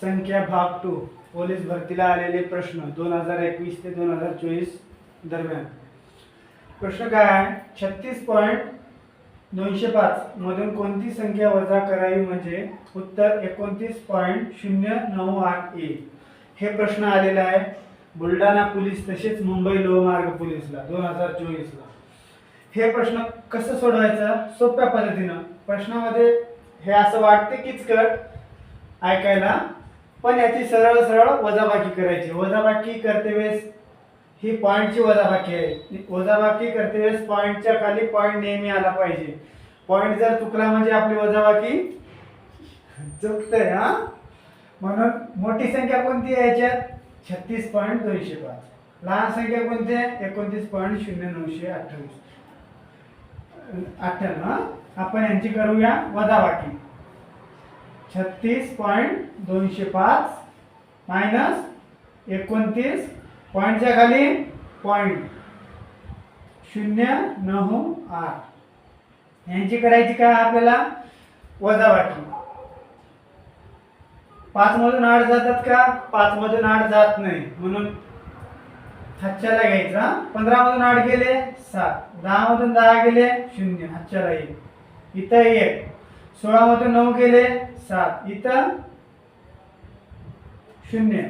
संख्या भाग to police भरतीला आलेले प्रश्न दोन हजार एकवीस ते दोन हजार चोवीस दरम्यान. प्रश्न काय आहे? छत्तीस पॉईंट दोनशे पाच. मधून कोणती संख्या वजा करावी म्हणजे उत्तर एकोणतीस पॉईंट शून्य नऊ आठ ए. हे प्रश्न आलेला आहे बुलढाणा पोलीस तसेच मुंबई लोहमार्ग पोलीसला दोन हजार चोवीसला. हे प्रश्न कसं सोडवायचं? सोप्या पद्धतीनं. प्रश्नामध्ये हे असं वाटते कीच कर ऐकायला पण याची सरळ सरळ वजाबाकी करायची. वजाबाकी करते वेळेस ही पॉईंटची वजाबाकी आहे. वजाबाकी करते वेळेस पॉईंटच्या खाली पॉईंट नेहमी आला पाहिजे. पॉईंट जर चुकला म्हणजे आपली वजाबाकी चुकते हा? म्हणून मोठी संख्या कोणती आहे याच्यात? छत्तीस पॉईंट दोनशे पाच. लहान संख्या कोणती आहे? एकोणतीस पॉईंट शून्य नऊशे अठ्ठावीस. अठ्ठ्याण्णव आपण यांची करूया वजाबाकी. छत्तीस पॉईंट दोनशे पाच. मायनस एकोणतीस पॉईंटच्या खाली पॉईंट शून्य नऊ आठ. यांची करायची काय आपल्याला? वजाबाकी. पाच मधून आठ जातात का? पाचमधून आठ जात नाही. म्हणून हातच्याला घ्यायचा पंधरामधून आठ गेले सात. दहामधून दहा गेले शून्य. हातच्याला एक. इथं एक. सोळा मधून नऊ गेले सात. इथं शून्य.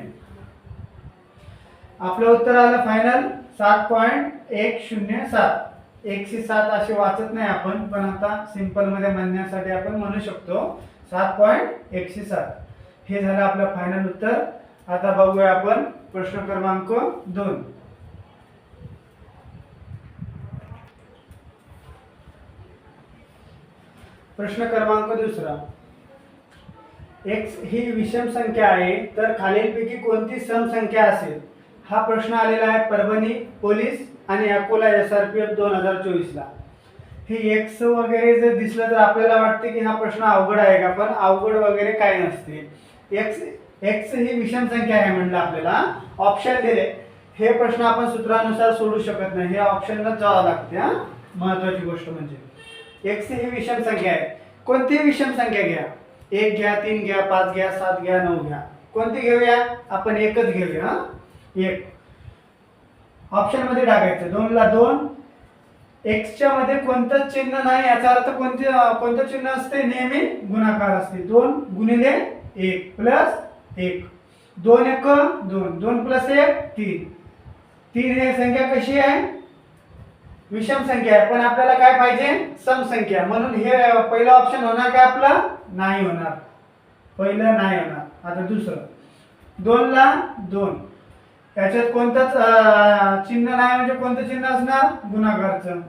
आपलं उत्तर आलं फायनल सात पॉईंट एक शून्य सात. एकशे सात असे वाचत नाही आपण पण आता सिम्पलमध्ये म्हणण्यासाठी आपण म्हणू शकतो. सात पॉईंट एकशे सात. हे झालं आपलं फायनल उत्तर. आता बघूया आपण प्रश्न क्रमांक दोन. प्रश्न क्रमांक दुसरा. एक्स ही विषम संख्या आहे तर खालीलपैकी कोणती सम संख्या असेल? हा प्रश्न आलेला आहे परभणी पोलीस आणि Akola S R P F दोन हजार चोवीसला. हे एक्स वगैरे जर दिसलं तर आपल्याला वाटते की हा प्रश्न अवघड आहे का? पण अवघड वगैरे काय नसते. एक्स एक्स ही विषम संख्या आहे म्हणलं आपल्याला. ऑप्शन दिले. हे प्रश्न आपण सूत्रानुसार सोडू शकत नाही. हे ऑप्शनला जावं लागते हा. महत्वाची गोष्ट म्हणजे. एक्स ही विषम संख्या आहे. कोणतीही विषम संख्या घ्या? एक घ्या तीन घ्या पाच घ्या सात घ्या नऊ घ्या. कोणती घेऊया? आपण एकच घेऊया हा? एक. ऑप्शनमध्ये टाकायचं. दोनला दोन. एक्सच्या मध्ये कोणतंच चिन्ह नाही. याचा अर्थ कोणते कोणतं चिन्ह असते? नेहमी गुणाकार असते. दोन गुणिले एक प्लस एक. दोन एक दोन. दोन प्लस एक तीन. तीन हे संख्या कशी आहे? विषम संख्या आहे. पण आपल्याला काय पाहिजे? सम संख्या म्हणून हे पहिलं ऑप्शन होणार काय आपलं? नाही होणार. पहिलं नाही होणार. आता दुसरं. दोनला दोन. याच्यात कोणतंच चिन्ह नाही म्हणजे कोणतं चिन्ह असणार? गुणाकारचं.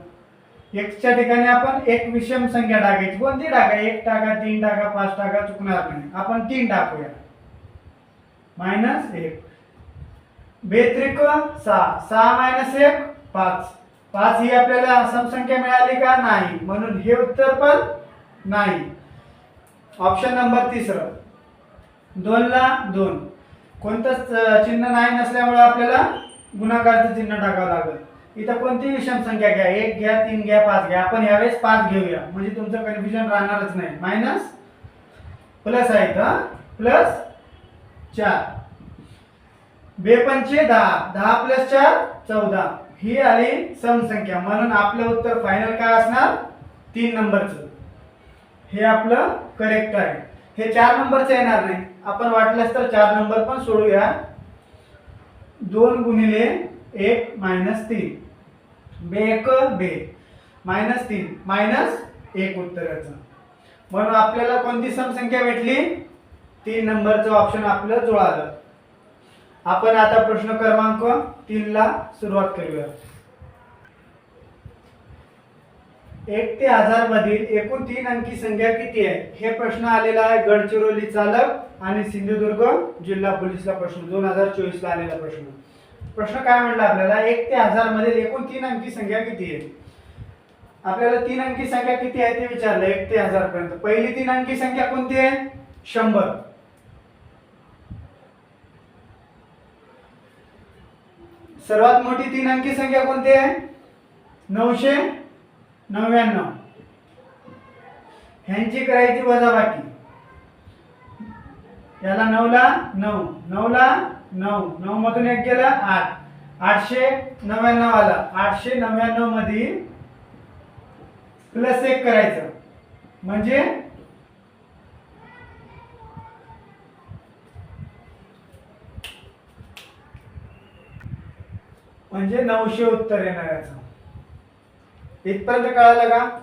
एक्सच्या ठिकाणी आपण एक विषम संख्या टाकायची. कोणती टाका? एक टाका तीन टाका पाच टाका चुकणार नाही. आपण तीन टाकूया. मायनस एक. बेत्रिक सहा. सहा मायनस एक पाच. पाच ही आपल्याला समसंख्या मिळाली का? नाही. म्हणून हे उत्तर पण नाही. ऑप्शन नंबर तिसरं. दोनला दोन. कोणतंच चिन्ह नाही नसल्यामुळे आपल्याला गुणाकारचं चिन्ह टाकावं लागेल. इथं कोणती विषम संख्या घ्या. एक घ्या तीन घ्या पाच घ्या. आपण यावेळेस पाच घेऊया. म्हणजे तुमचं कन्फ्युजन राहणारच नाही. मायनस प्लस आहे इथं. प्लस चार. बेपंचे दहा. दहा प्लस चार चौदा. ही आली समसंख्या म्हणून आपलं उत्तर फायनल काय असणार? तीन नंबरचं. हे आपलं करेक्ट आहे. हे चार नंबरचं येणार नाही. आपण वाटल्यास तर चार नंबर पण सोडूया. दोन गुणिले एक मायनस तीन. बे एक बे मायनस तीन. मायनस एक उत्तराचं. म्हणून आपल्याला कोणती समसंख्या भेटली? तीन नंबरचं ऑप्शन आपलं जुळालं. आपण आता प्रश्न क्रमांक तीनला सुरुवात करूया. एक ते हजार मधील एकूण तीन अंकी संख्या किती आहे? हे प्रश्न आलेला आहे गडचिरोली चालक आणि सिंधुदुर्ग जिल्हा पोलीसला प्रश्न दोन हजार चोवीसला आलेला प्रश्न. प्रश्न काय म्हणला आपल्याला? एक ते हजार मधील एकूण तीन अंकी संख्या किती आहे? आपल्याला तीन अंकी संख्या किती आहे ते विचारलं एक ते हजार पर्यंत. पहिली तीन अंकी संख्या कोणती आहे? शंभर. सर्वात मोठी तीन अंकी संख्या कोणती आहे? नऊशे नव्याण्णव. ह्यांची करायची वजाबाकी. याला नऊला नऊ नऊला नऊ नऊ मधून एक गेला आठ. आठशे नव्याण्णव आला. आठशे नव्याण्णवमध्ये प्लस एक करायचं. म्हणजे म्हणजे नऊशे उत्तर येणार याचं. इथपर्यंत कळालं का?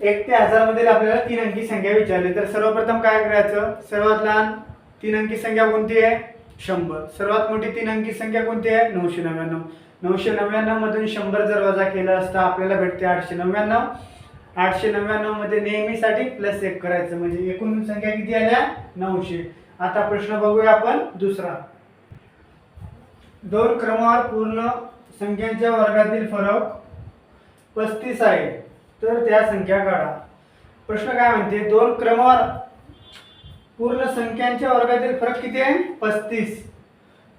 एक ते हजार मधील आपल्याला तीन अंकी संख्या विचारली. तर सर्वप्रथम काय करायचं? सर्वात लहान तीन अंकी संख्या कोणती आहे? शंभर. सर्वात मोठी तीन अंकी संख्या कोणती आहे? नऊशे नव्याण्णव. नऊशे नव्याण्णव मधून शंभर जर वजा केलं असता आपल्याला भेटते आठशे नव्याण्णव. आठशे नव्याण्णवमध्ये नेहमीसाठी प्लस एक करायचं. म्हणजे एकूण संख्या किती आल्या? नऊशे. आता प्रश्न बघूया आपण दुसरा. दोन क्रमांक पूर्ण संख्यांच्या वर्गातील फरक पस्तीस आहे. तर त्या संख्या काढा. प्रश्न काय म्हणते? दोन क्रमवार पूर्ण संख्यांच्या वर्गातील फरक किती आहे? पस्तीस.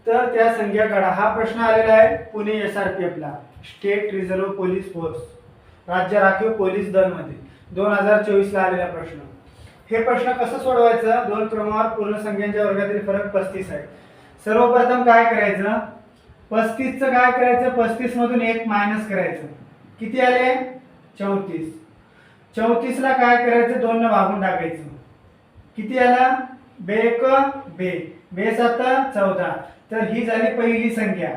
तर त्या संख्या काढा. हा प्रश्न आलेला आहे पुणे एस आर पी एफला स्टेट रिझर्व्ह पोलीस फोर्स राज्य राखीव पोलीस दलमध्ये. दोन हजार चोवीसला आलेला प्रश्न. हे प्रश्न कसं सोडवायचं? दोन क्रमवार पूर्ण संख्यांच्या वर्गातील फरक पस्तीस आहे. सर्वप्रथम काय करायचं? पस्तीसचं काय करायचं? पस्तीसमधून एक मायनस करायचं. किती आले? चौतीस. चौतीसला काय करायचं? दोन वागून भागून टाकायचं. किती आला? बे एक बे. बे सात चौदा. तर ही झाली पहिली संख्या.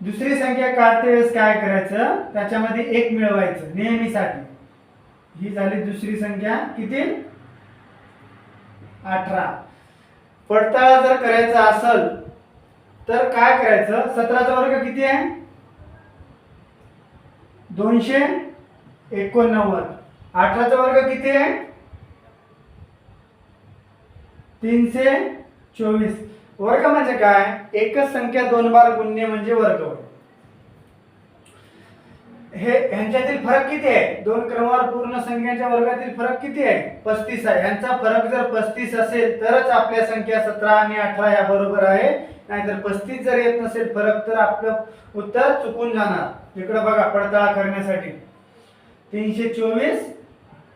दुसरी संख्या काढते वेळेस काय करायचं? त्याच्यामध्ये एक मिळवायचं नेहमीसाठी. ही झाली दुसरी संख्या. किती? अठरा. पडताळा जर करायचा असल तर काय करायचं? सतराचा वर्ग किती आहे? दोनशे एकोणनव्वद. अठराचा वर्ग किती आहे? तीनशे चोवीस. वर्ग म्हणजे काय? एकच संख्या दोन बार गुणणे म्हणजे वर्ग. हे ह्यांच्यातील फरक किती आहे? दोन क्रमवार पूर्ण संख्यांच्या वर्गातील फरक किती आहे? पस्तीस आहे. ह्यांचा फरक जर पस्तीस असेल तरच आपल्या संख्या सतरा आणि अठरा या बरोबर आहे. नाहीतर पस्तीस जर येत नसेल फरक तर आपलं उत्तर चुकून जाणार. इकडे बघा पडताळा करण्यासाठी. तीनशे चोवीस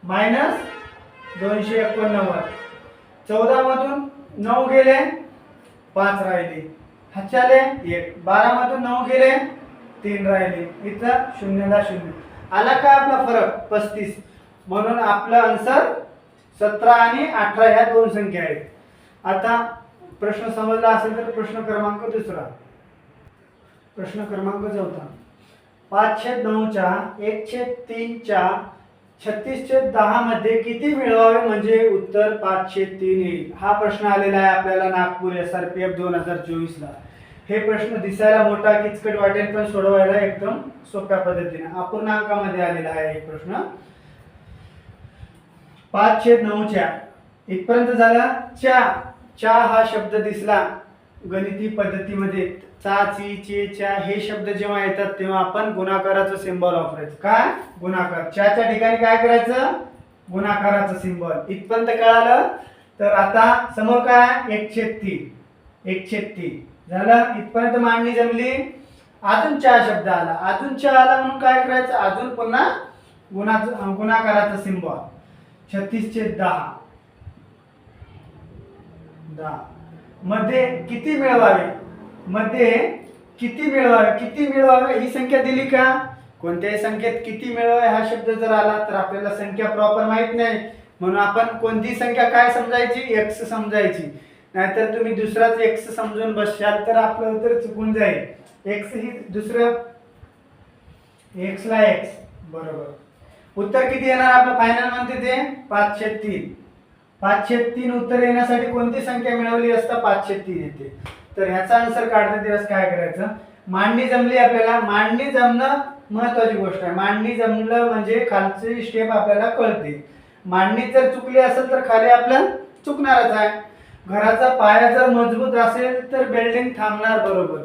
मायनस दोनशे एकोणनव्वद. चौदा मधून नऊ गेले पाच राहिले. हातच्याले एक. बारा मधून नऊ गेले तीन राहिले. इथं शून्यला शून्य. आला का आपला फरक? पस्तीस. म्हणून आपलं आन्सर सतरा आणि अठरा ह्या दोन संख्या आहेत. आता प्रश्न समजला असेल तर प्रश्न क्रमांक दुसरा. प्रश्न क्रमांक चौथा. पाचशे नऊच्या एकशे तीनच्या छत्तीसशे दहा मध्ये किती मिळवावे म्हणजे उत्तर पाचशे तीन येईल? हा प्रश्न आलेला आहे आपल्याला Nagpur S R P F दोन हजार चोवीसला. हे प्रश्न दिसायला मोठा किचकट वाटेल पण सोडवायला एकदम सोप्या पद्धतीने. अपूर्णांकामध्ये आलेला आहे हे प्रश्न. पाचशे नऊच्या इथपर्यंत झाला चा चा हा शब्द दिसला. गणिती पद्धतीमध्ये चा ची चे च्या हे शब्द जेव्हा येतात तेव्हा आपण गुणाकाराचं सिम्बॉल वापरायचं. काय गुणाकार. च्याच्या ठिकाणी काय करायचं? गुणाकाराचं सिम्बॉल इथपर्यंत कळालं? तर आता समोर काय? एकशे तीन. एकशे तीन. झालं? इथपर्यंत मांडणी जमली? अजून चा शब्द आला. अजून चा आला म्हणून काय करायचं? अजून पुन्हा गुणाचं गुणाकाराचं सिंबल छत्तीसचे दहा. दहा. मध्ये किती मिळवावे? मध्ये किती मिळवावे? किती मिळवावे? ही संख्या दिली का? कोणत्याही संख्येत किती मिळवावे हा शब्द जर आला तर आपल्याला संख्या प्रॉपर माहीत नाही. म्हणून आपण कोणती संख्या काय समजायची? एक्स समजायची. नाहीतर तुम्ही दुसराच एक्स समजून बसशाल तर आपलं उत्तर चुकून जाईल. एक्स ही दुसरं एक्सला एक्स बरोबर. उत्तर किती येणार? आपलं फायनल म्हणते ते पाचशे तीन. पाचशे तीन उत्तर येण्यासाठी कोणती संख्या मिळवली असता पाचशे तीन येते? तर ह्याचा आन्सर काढता दिवस काय करायचं? मांडणी जमली आपल्याला. मांडणी जमणं महत्वाची गोष्ट आहे. मांडणी जमलं म्हणजे खालची स्टेप आपल्याला कळते. मांडणी जर चुकली असेल तर खाली आपलं चुकणारच आहे. घराचा पाया जर मजबूत असेल तर बिल्डिंग थांबणार बरोबर.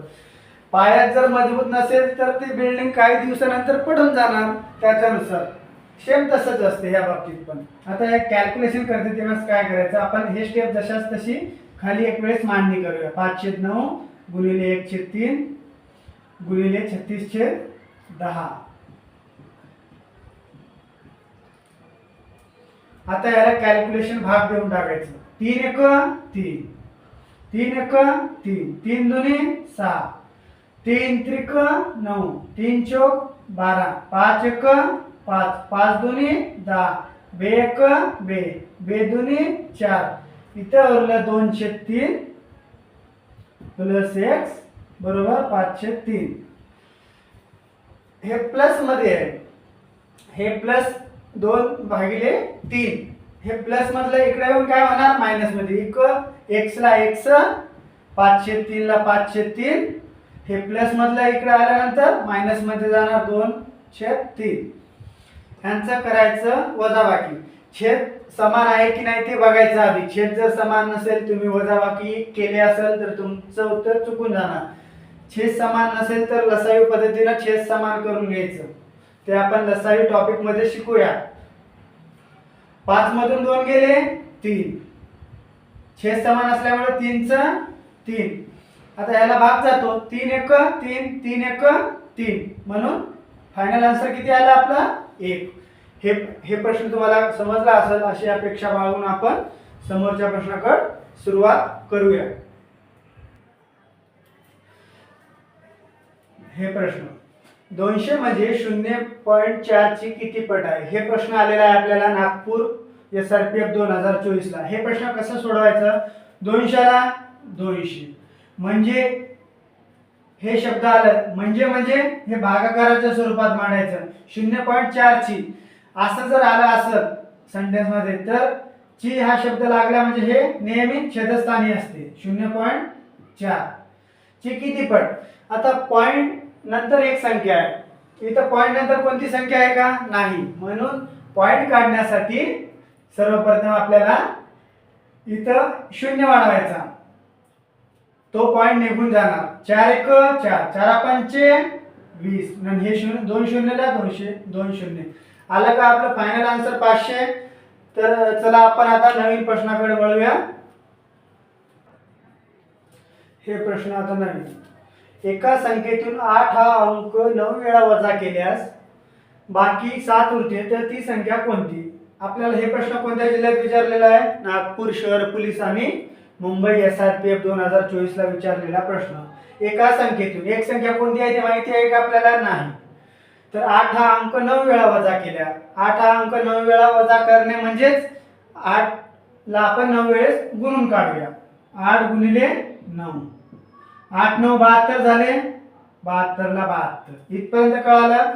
पायात जर मजबूत नसेल तर ती बिल्डिंग काही दिवसानंतर पडून जाणार. त्याच्यानुसार. सेम तसंच असते ह्या बाबतीत पण. आता हे कॅल्क्युलेशन करते तेव्हाच काय करायचं? आपण हे स्टेप जशाच तशी खाली एक वेळेस मांडणी करूया. पाचशे नऊ गुणिले एकशे तीन गुणिले छत्तीसशे दहा. आता याला कॅल्क्युलेशन भाग देऊन टाकायचं. तीन एक तीन. तीन एक तीन. तीन दोन्ही सहा. तीन त्रिक नऊ. तीन चौक बारा. पाच एक पाच. पाच दोन्ही दहा. बे एक बे. बे दोन्ही चार. इथं उरलं दोनशे तीन. प्लस एक्स बरोबर पाचशे तीन. हे प्लसमध्ये आहे. हे प्लस दोन भागिले तीन. हे प्लस मधलं इकडे येऊन काय होणार? मायनसमध्ये. इक एक्सला एक्स पाचशे तीनला पाचशे तीन. हे प्लस मधलं इकडे आल्यानंतर मायनसमध्ये जाणार दोनशे तीन. ह्यांचं करायचं वजाबाकी. छेद समान आहे की नाही ते बघायचं आधी. छेद जर समान नसेल तुम्ही वजाबाकी केले असेल तर तुमचं उत्तर चुकून जाणार. छेद समान नसेल तर लसावी पद्धतीनं छेद समान करून घ्यायचं. ते आपण लसावी टॉपिकमध्ये शिकूया. पाच मधून दोन गेले तीन. छेद समान असल्यामुळे तीनच तीन. आता याला भाग जातो. तीन एक तीन तीन एक तीन. म्हणून फायनल आन्सर किती आला आपला? एक. हे हे प्रश्न तुम्हाला समजला असेल अशी अपेक्षा बाळगून आपण समोरच्या प्रश्नाकडे सुरुवात करूया. हे प्रश्न. दोनशे मध्ये शून्य पॉईंट चारची किती पट आहे? हे प्रश्न आलेला आहे आपल्याला Nagpur S R P F दोन हजार चोवीसला. हे प्रश्न कसं सोडवायचं? दोनशेला दोनशे. म्हणजे हे शब्द आलं. म्हणजे म्हणजे हे भागाकाराच्या स्वरूपात मांडायचं. शून्य पॉईंट चार ची. असं जर आलं असं sentence मध्ये तर ची हा शब्द लागला म्हणजे हे नेहमी छेदस्थानी असते. शून्य पॉईंट चार. ची किती पट आता पॉईंट नंतर एक संख्या आहे. इथं पॉईंट नंतर कोणती संख्या आहे का? नाही. म्हणून पॉईंट काढण्यासाठी सर्वप्रथम आपल्याला इथं शून्य वाढवायचा. तो पॉइंट निघून जाणार. चार एक चार. चार पंचे वीस. आणि हे शून्य दोन शून्यला दोनशे दोन शून्य. आलं का आपलं फायनल आन्सर पाचशे? तर चला आपण आता नवीन प्रश्नाकडे वळूया. हे प्रश्न आता नवीन. एका संख्येतून आठ हा अंक नऊ वेळा वजा केल्यास बाकी सात उरते तर ती संख्या कोणती? आपल्याला हे प्रश्न कोणत्या जिल्ह्यात विचारलेला आहे? नागपूर शहर पोलीस आणि Mumbai S R P F दोन हजार चोवीस ला विचारलेला प्रश्न. एका संख्येतून एक संख्या कोणती आहे ते माहिती आहे का आपल्याला? नाही. तर आठ हा अंक नऊ वेळा वजा केल्या आठ हा अंक नऊ वेळा वजा करणे म्हणजेच आठ ला आपण नऊ वेळेस गुणून काढूया. आठ गुणिले नऊ. आठ नऊ बहात्तर झाले? बहात्तरला बहात्तर. इथपर्यंत कळालं?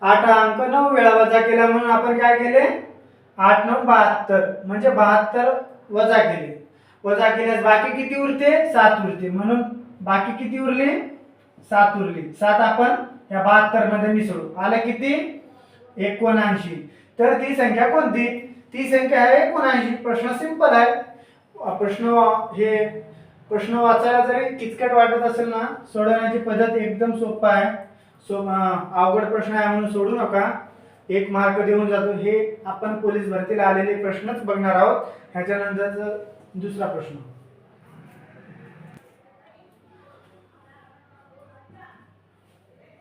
आठ हा अंक नऊ वेळा वजा केला म्हणून आपण काय केले? आठ नऊ बहात्तर. म्हणजे बहात्तर वजा केले. वजा केल्यास बाकी किती उरते? सात उरते. म्हणून बाकी किती उरले? सात उरली. सात आपण या बहात्तरमध्ये मिसळू. आलं किती? एकोणऐंशी. तर ती संख्या कोणती? ती संख्या आहे एकोणऐंशी. प्रश्न सिंपल आहे. प्रश्न हे प्रश्न वाचायला जरी किचकट वाटत असेल ना सोडवण्याची पद्धत एकदम सोपा आहे. सो अवघड प्रश्न आहे म्हणून सोडू नका. एक मार्क देऊन जातो. हे आपण पोलीस भरतीला आलेले प्रश्नच बघणार आहोत. ह्याच्यानंतर दुसरा प्रश्न.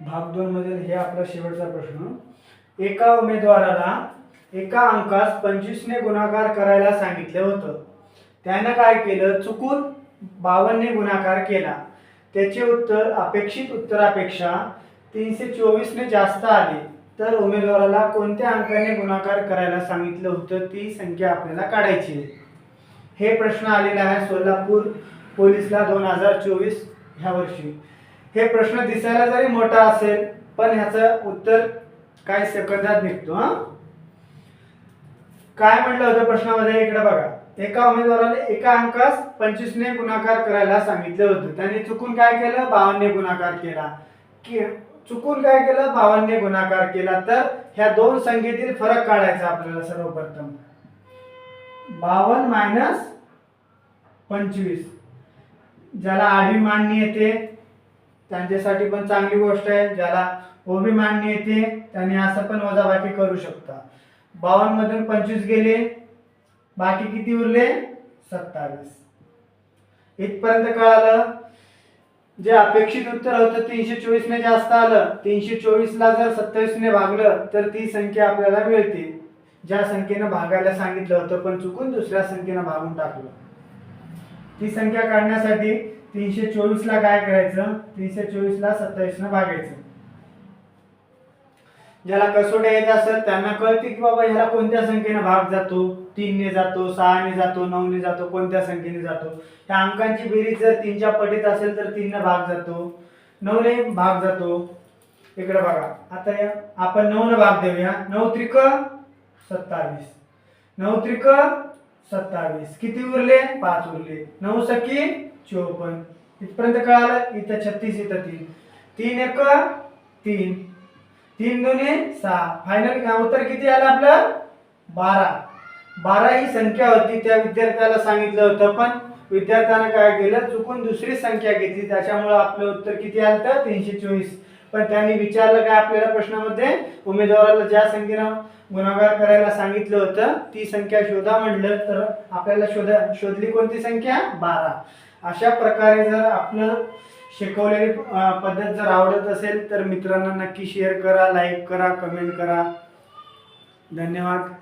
भाग दोन मधील हे आपला शेवटचा प्रश्न. एका उमेदवाराला एका अंकास पंचवीसने गुणाकार करायला सांगितलं होतं. त्यानं काय केलं? चुकून बावन्नने गुणाकार केला. त्याचे उत्तर अपेक्षित उत्तरापेक्षा तीनशे चोवीसने जास्त आले. तर उमेदवाराला कोणत्या अंकाने गुणाकार करायला सांगितलं होतं? ती संख्या आपल्याला काढायची आहे. हे प्रश्न आलेला आहे सोलापूर पोलीसला दोन हजार चोवीस ह्या वर्षी. हे प्रश्न दिसायला जरी मोठा असेल पण ह्याचं उत्तर काही सेकंदात निघतो हा? काय म्हटलं होतं प्रश्नामध्ये? इकडे बघा. एका उमेदवाराने एका अंकास पंचवीसने गुणाकार करायला सांगितलं होतं. त्यांनी चुकून काय केलं? बावन्ने गुणाकार केला. की चुकून काय केलं? बावन्ने गुणाकार केला. तर ह्या दोन संख्येतील फरक काढायचा आपल्याला सर्वप्रथम. बावन्न मायनस पंचवीस. ज्याला आडवी मांडणी येते त्यांच्यासाठी पण चांगली गोष्ट आहे. ज्याला उभी मांडणी येते त्यांनी असं पण वजाबाकी करू शकता. बावन्न मधून पंचवीस गेले बाकी किती उरले? सत्तावीस. इथपर्यंत कळालं जे अपेक्षित उत्तर होतं तीनशे चोवीसने जास्त आलं. तीनशे चोवीसला जर सत्तावीसने भागलं तर ती संख्या आपल्याला मिळते. ज्या संख्येनं भागायला सांगितलं होतं पण चुकून दुसऱ्या संख्येनं भागून टाकलं. ती संख्या काढण्यासाठी तीनशे चोवीसला काय करायचं? तीनशे चोवीसला सत्तावीसनं भागायचं. ज्याला कसोट्या येत असत त्यांना कळते की बाबा ह्याला कोणत्या संख्येने भाग जातो? तीनने जातो सहाने जातो नऊने जातो कोणत्या संख्येने जातो? त्या अंकांची बेरीज जर तीनच्या पटीत असेल तर तीनने भाग जातो. नऊने भाग जातो. इकडे बघा. आता आपण नऊने भाग देऊया. नऊ त्रिक सत्तावीस. नऊ त्रिक सत्तावीस. किती उरले? पाच उरले. नऊ सखी चोपन्न. इथपर्यंत कळालं? इथं छत्तीस इथं तीन. तीन एक तीन. तीन दोन्ही सहा. फायनल उत्तर किती आलं आपलं? बारा. बारा ही संख्या होती. त्या विद्यार्थ्याला सांगितलं होतं पण विद्यार्थ्यानं काय केलं? चुकून दुसरी संख्या घेतली. त्याच्यामुळं आपलं उत्तर किती आलं तर? तीनशे चोवीस. पण त्यांनी विचारलं काय आपल्याला प्रश्नामध्ये? उमेदवाराला ज्या संख्येनं गुणाकार करायला सांगितलं होतं ती संख्या शोधा म्हणलं तर आपल्याला शोधा शोधली कोणती संख्या? बारा. अशा प्रकारे जर आपलं शिकवलेली पद्धत जर आवडत असेल तर मित्रांना नक्की शेअर करा लाईक करा कमेंट करा. धन्यवाद.